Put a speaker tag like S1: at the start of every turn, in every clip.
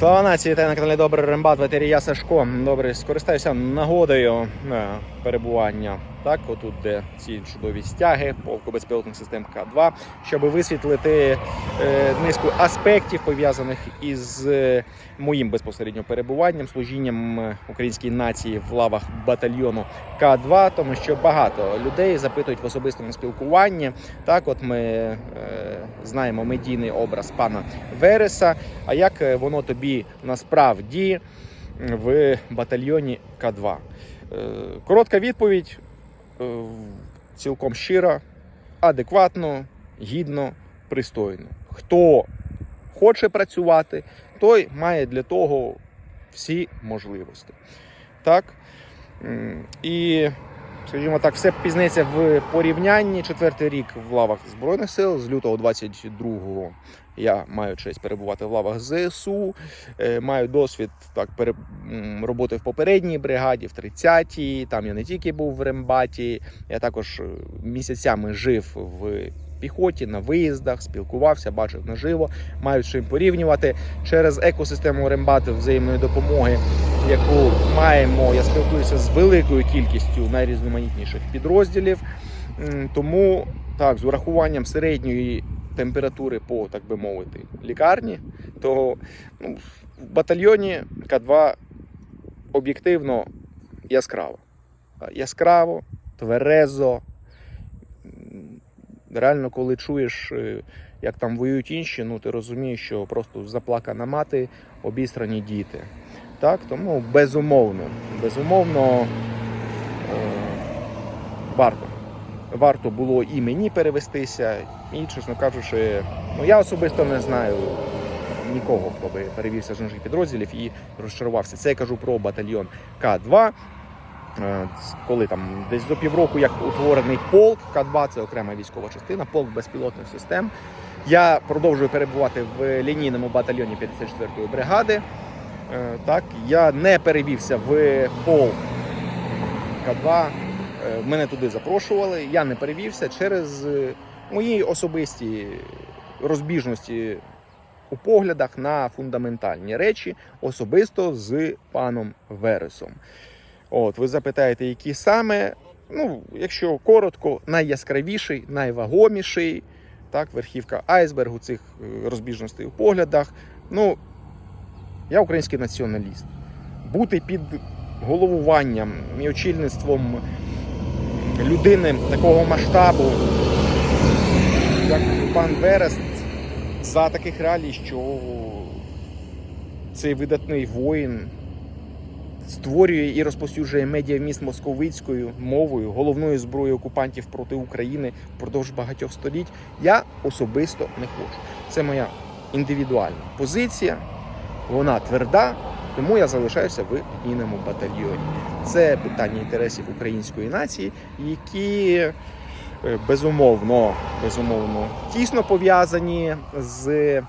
S1: Слава нації та на каналі Добрий Рембат, ветері я Сашко. Добре, скористаюся нагодою е, перебування. Так, отут, де ці чудові стяги, полку безпілотних систем К2, щоб висвітлити е, низку аспектів, пов'язаних із е, моїм безпосередньо перебуванням, служінням української нації в лавах батальйону К2, тому що багато людей запитують в особистому спілкуванні. Так, от ми знаємо медійний образ пана Вереса. А як е, воно тобі насправді в батальйоні К2? Е, Коротка відповідь е, цілком щира, адекватно, гідно, пристойно. Хто хоче працювати, той має для того всі можливості. Так? І, скажімо так, все пізниця в порівнянні. Четвертий рік в лавах Збройних сил з лютого 22-го я маю честь перебувати в лавах ЗСУ, е, маю досвід так, роботи в попередній бригаді, в 30-й. Там я не тільки був в Рембаті, я також е, місяцями жив в піхоті, на виїздах, спілкувався, бачив наживо, маю з чим порівнювати через екосистему Рембати взаємної допомоги, яку маємо. Я спілкуюся з великою кількістю найрізноманітніших підрозділів. Тому так, з урахуванням середньої температури по, так би мовити, лікарні, то ну, в батальйоні К2 об'єктивно яскраво. Яскраво, тверезо. Реально, коли чуєш, е, як там воюють інші, ну ти розумієш, що просто заплакана мати, обістрані діти. Так, тому безумовно, безумовно е, варто. Варто було і мені перевестися, і, чесно кажучи, ну я особисто не знаю нікого, хто би перевівся з інших підрозділів і розчарувався. Це я кажу про батальйон К2. Е, Коли там десь за півроку як утворений полк К2, це окрема військова частина, полк безпілотних систем. Я продовжую перебувати в лінійному батальйоні 54-ї бригади. Е, Так, я не перевівся в полк К2. Е, Мене туди запрошували. Я не перевівся через е, мої особисті розбіжності у поглядах на фундаментальні речі, особисто з паном Вересом. От, ви запитаєте, які саме. Ну, якщо коротко, найяскравіший, найвагоміший, так, верхівка айсбергу цих е, розбіжностей у поглядах. Ну, я український націоналіст. Бути під головуванням і очільництвом людини такого масштабу, як пан Верес, за таких реалій, що цей видатний воїн створює і розповсюджує медіаміст московицькою мовою, головною зброєю окупантів проти України впродовж багатьох століть, я особисто не хочу. Це моя індивідуальна позиція, вона тверда, тому я залишаюся в лінійному батальйоні. Це питання інтересів української нації, які е, безумовно, безумовно тісно пов'язані з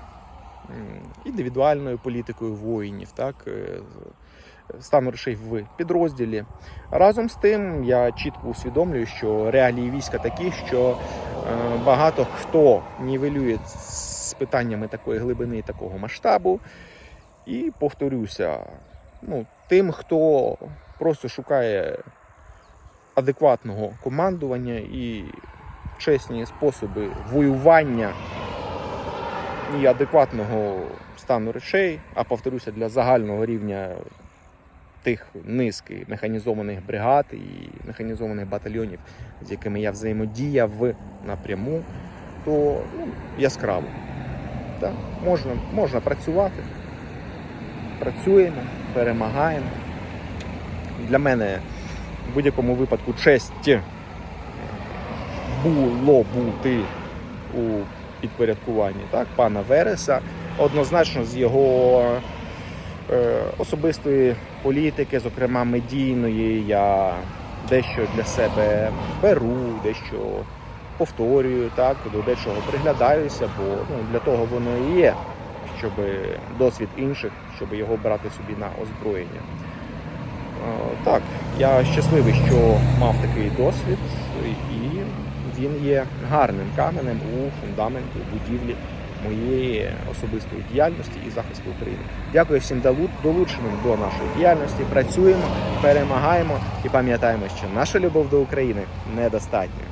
S1: індивідуальною політикою воїнів, так, е, стану речей в підрозділі. Разом з тим, я чітко усвідомлюю, що реалії війська такі, що е, багато хто нівелює з питаннями такої глибини і такого масштабу. І повторюся, ну, тим, хто просто шукає адекватного командування і чесні способи воювання і адекватного стану речей, а повторюся, для загального рівня тих низки механізованих бригад і механізованих батальйонів, з якими я взаємодіяв напряму, то ну, яскраво. Так? Можна, можна працювати працюємо, перемагаємо. Для мене в будь-якому випадку честь було бути у підпорядкуванні так, пана Вереса. Однозначно з його е, особистої політики, зокрема медійної, я дещо для себе беру, дещо повторюю, так, до дечого приглядаюся, бо ну, для того воно і є щоб досвід інших, щоб його брати собі на озброєння. Е, Так, я щасливий, що мав такий досвід, і він є гарним каменем у фундаменті будівлі моєї особистої діяльності і захисту України. Дякую всім долученим до нашої діяльності. Працюємо, перемагаємо і пам'ятаємо, що наша любов до України недостатня.